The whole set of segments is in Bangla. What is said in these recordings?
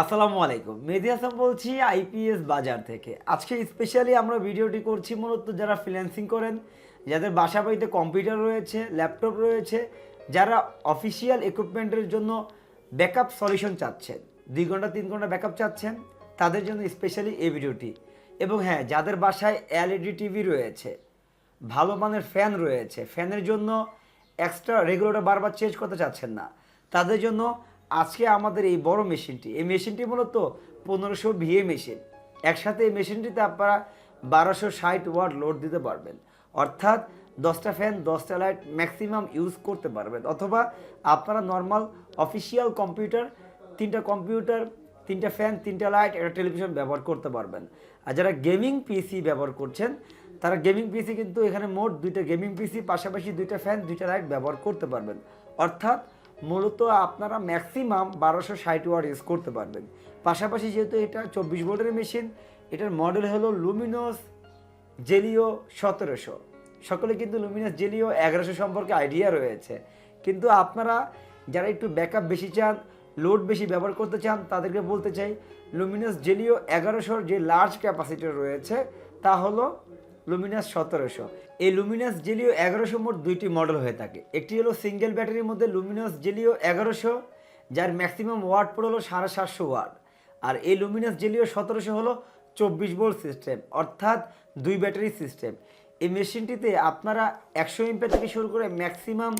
আসসালামু আলাইকুম। মেহেদি হাসান বলছি আইপিএস বাজার থেকে। আজকে স্পেশালি আমরা ভিডিওটি করছি মূলত যারা ফ্রিল্যান্সিং করেন, যাদের বাসা বাড়িতে কম্পিউটার রয়েছে ল্যাপটপ রয়েছে, যারা অফিসিয়াল ইকুইপমেন্টের জন্য ব্যাকআপ সলিউশন চাচ্ছেন। দুই ঘণ্টা, তিন ঘণ্টা ব্যাকআপ চাচ্ছেন, তাদের জন্য স্পেশালি এই ভিডিওটি। এবং হ্যাঁ যাদের বাসায় এলইডি টিভি রয়েছে, ভালো মানের ফ্যান রয়েছে ফ্যানের জন্য এক্সট্রা রেগুলেটর বারবার চেঞ্জ করতে চাচ্ছেন না। তাদের জন্য আজকে আমাদের এই বড় মেশিনটি। এই মেশিনটি মূলত পনেরোশো ভিএ মেশিন। একসাথে এই মেশিনটিতে আপনারা বারোশো ষাট ওয়াট লোড দিতে পারবেন। অর্থাৎ দশটা ফ্যান, দশটা লাইট ম্যাক্সিমাম ইউজ করতে পারবেন। অথবা আপনারা নর্মাল অফিসিয়াল কম্পিউটার, তিনটা কম্পিউটার, তিনটা ফ্যান, তিনটা লাইট, একটা টেলিভিশন ব্যবহার করতে পারবেন। আর যারা গেমিং পিসি ব্যবহার করছেন, তারা গেমিং পিসি কিন্তু এখানে মোট দুইটা গেমিং পিসি, পাশাপাশি দুইটা ফ্যান, দুইটা লাইট ব্যবহার করতে পারবেন। অর্থাৎ মূলত আপনারা ম্যাক্সিমাম বারোশো ষাট ওয়াট ইউজ করতে পারবেন। পাশাপাশি যেহেতু এটা চব্বিশ ভোল্টের মেশিন এটার মডেল হলো লুমিনোস জেলিও সতেরোশো। সকলে কিন্তু লুমিনাস জেলিও এগারোশো সম্পর্কে আইডিয়া রয়েছে। কিন্তু আপনারা যারা একটু ব্যাকআপ বেশি চান লোড বেশি ব্যবহার করতে চান, তাদেরকে বলতে চাই লুমিনাস জেলিও এগারোশোর যে লার্জ ক্যাপাসিটি রয়েছে, তা হলো লুমিনাস সতেরোশো। এই লুমিনাস জেলিও এগারোশো মোট দুইটি মডেল হয়ে থাকে। একটি হলো সিঙ্গেল ব্যাটারির মধ্যে লুমিনাস জেলিও এগারোশো, যার ম্যাক্সিমাম ওয়াট পড়ে হলো সাড়ে সাতশো ওয়াট আর এই লুমিনাস জেলিও সতেরোশো হলো চব্বিশ ভোল্ট সিস্টেম অর্থাৎ দুই ব্যাটারি সিস্টেম এই মেশিনটিতে আপনারা একশো এমপিয়ার থেকে শুরু করে ম্যাক্সিমাম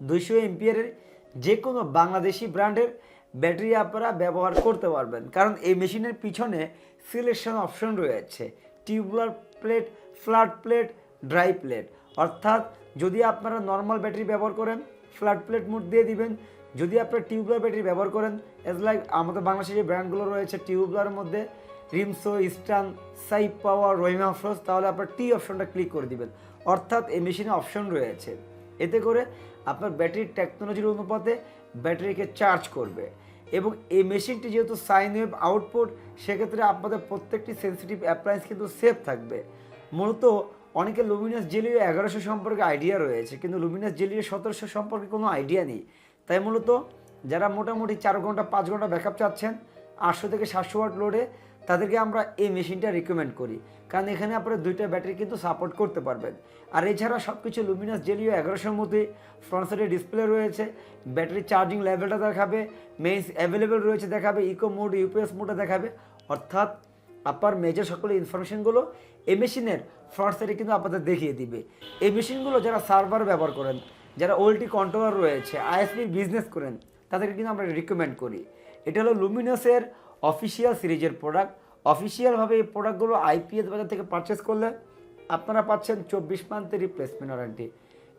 দুইশো এমপিয়ারের যে কোনো বাংলাদেশি ব্র্যান্ডের ব্যাটারি আপনারা ব্যবহার করতে পারবেন। কারণ এই মেশিনের পিছনে সিলেকশন অপশন রয়েছে। Tubular plate flat plate, dry plate. অর্থাৎ যদি আপনারা নর্মাল ব্যাটারি ব্যবহার করেন ফ্ল্যাট প্লেট মোড দিয়ে দিবেন। যদি আপনারা টিউবুলার ব্যাটারি ব্যবহার করেন এজ লাইক আমাদের বাংলাদেশে যে ব্র্যান্ডগুলো রয়েছে টিউবুলারের মধ্যে, রিমসো ইস্টার্ন সাইপ পাওয়ার, রহিমা ফ্রোজ তাহলে আপনার টি অপশনটা ক্লিক করে দিবেন। অর্থাৎ এই মেশিনে অপশন রয়েছে। এতে করে আপনার ব্যাটারির টেকনোলজির অনুপাতে ব্যাটারিকে চার্জ করবে। এবং এই মেশিনটি যেহেতু সাইন ওয়েভ আউটপুট সেক্ষেত্রে আপনাদের প্রত্যেকটি সেন্সিটিভ অ্যাপ্লায়েন্স কিন্তু সেফ থাকবে। মূলত অনেকে লুমিনাস জেলিও এগারোশো সম্পর্কে আইডিয়া রয়েছে, কিন্তু লুমিনাস জেলিও সতেরোশো সম্পর্কে কোনো আইডিয়া নেই। তাই মূলত যারা মোটামুটি চার ঘণ্টা, পাঁচ ঘণ্টা ব্যাকআপ চাচ্ছেন, আটশো থেকে সাতশো ওয়াট লোডে তাদেরকে আমরা এই মেশিনটা রিকমেন্ড করি। কারণ এখানে আপনারা দুইটা ব্যাটারি কিন্তু সাপোর্ট করতে পারবেন। আর এছাড়া সব কিছু লুমিনাস জেলিও এগারোশোর মধ্যে ফ্রন্ট সাইডে ডিসপ্লে রয়েছে। ব্যাটারি চার্জিং লেভেলটা দেখাবে। মেইনস অ্যাভেলেবেল রয়েছে দেখাবে। ইকো মোড ইউপিএস মোডে দেখাবে। অর্থাৎ আপনার মেজর সকল ইনফরমেশনগুলো এই মেশিনের ফ্রন্ট সাইডে কিন্তু আপনাদের দেখিয়ে দিবে। এই মেশিনগুলো যারা সার্ভার ব্যবহার করেন, যারা ওল্টি কন্ট্রোলার রয়েছে আইএসপি বিজনেস করেন, তাদেরকে কিন্তু আমরা রিকমেন্ড করি। এটা হলো লুমিনাসের অফিসিয়াল সিরিজের প্রোডাক্ট অফিসিয়ালভাবে এই প্রোডাক্টগুলো আইপিএস বাজার থেকে পারচেস করলে আপনারা পাচ্ছেন চব্বিশ মান্থের রিপ্লেসমেন্ট ওয়ারেন্টি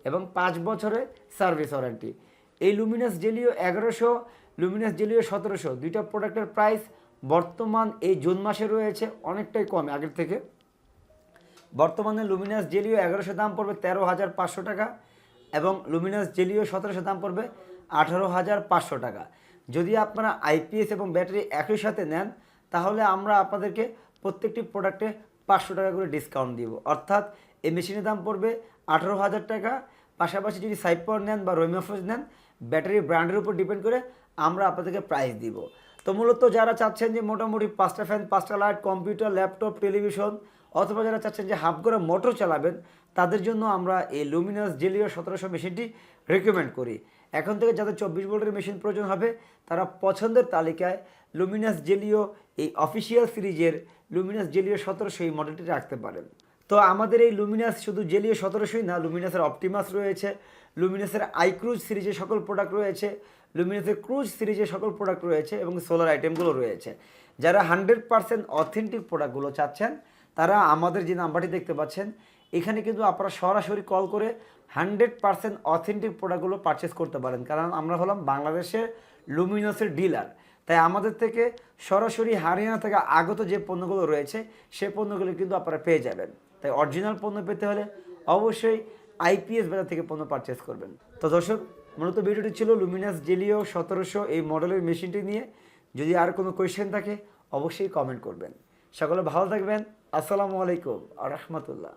এবং পাঁচ বছরের সার্ভিস ওয়ারেন্টি এই লুমিনাস জেলিও এগারোশো লুমিনাস জেলিও সতেরোশো দুইটা প্রোডাক্টের প্রাইস বর্তমান এই জুন মাসে রয়েছে অনেকটাই কম আগের থেকে। বর্তমানে লুমিনাস জেলিও এগারোশো দাম পড়বে তেরো হাজার পাঁচশো টাকা এবং লুমিনাস জেলিও সতেরোশো দাম পড়বে আঠারো হাজার পাঁচশো টাকা। যদি আপনারা আইপিএস এবং ব্যাটারি একই সাথে নেন, তাহলে আমরা আপনাদেরকে প্রত্যেকটি প্রোডাক্টে পাঁচশো টাকা করে ডিসকাউন্ট দিব। অর্থাৎ এই মেশিনের দাম পড়বে আঠারো হাজার টাকা। পাশাপাশি যদি সাইড পাওয়ার নেন বা রোমিওফোজ নেন, ব্যাটারি ব্র্যান্ডের উপর ডিপেন্ড করে আমরা আপনাদেরকে প্রাইস দিব। তো মূলত যারা চাচ্ছেন যে মোটামুটি পাঁচটা ফ্যান পাঁচটা লাইট কম্পিউটার ল্যাপটপ টেলিভিশন অথবা যারা চাচ্ছেন যে হাফ করে মোটর চালাবেন, তাদের জন্য আমরা এই লুমিনাস জেলিও সতেরোশো মেশিনটি রেকমেন্ড করি। এখন থেকে যাদের চব্বিশ ভোল্টের মেশিন প্রয়োজন হবে, তারা পছন্দের তালিকায় লুমিনাস জেলিও এই অফিসিয়াল সিরিজের লুমিনাস জেলিও সতেরোশো এই মডেলটি রাখতে পারেন। তো আমাদের এই লুমিনাস শুধু জেলিও সতেরোশোই না লুমিনাসের অপটিমাস রয়েছে লুমিনাসের আইক্রুজ সিরিজের সকল প্রোডাক্ট রয়েছে লুমিনাসের ক্রুজ সিরিজের সকল প্রোডাক্ট রয়েছে এবং সোলার আইটেমগুলো রয়েছে। যারা হান্ড্রেড পার্সেন্ট অথেন্টিক প্রোডাক্টগুলো চাচ্ছেন, তারা আমাদের যে নাম্বারটি দেখতে পাচ্ছেন, এখানে কিন্তু আপনারা সরাসরি কল করে হান্ড্রেড পার্সেন্ট অথেন্টিক প্রোডাক্টগুলো পারচেস করতে পারেন। কারণ আমরা হলাম বাংলাদেশের লুমিনাসের ডিলার তাই আমাদের থেকে সরাসরি হারিয়ানা থেকে আগত যে পণ্যগুলো রয়েছে, সে পণ্যগুলো কিন্তু আপনারা পেয়ে যাবেন। তাই অরিজিনাল পণ্য পেতে হলে অবশ্যই আইপিএস বাজার থেকে পণ্য পারচেস করবেন। তো দর্শক, মূলত ভিডিওটি ছিল লুমিনাস জেলিও সতেরোশো এই মডেলের মেশিনটি নিয়ে। যদি আর কোনো কোয়েশ্চেন থাকে, অবশ্যই কমেন্ট করবেন। সকলে ভালো থাকবেন। আসসালামু আলাইকুম আ রহমতুল্লাহ।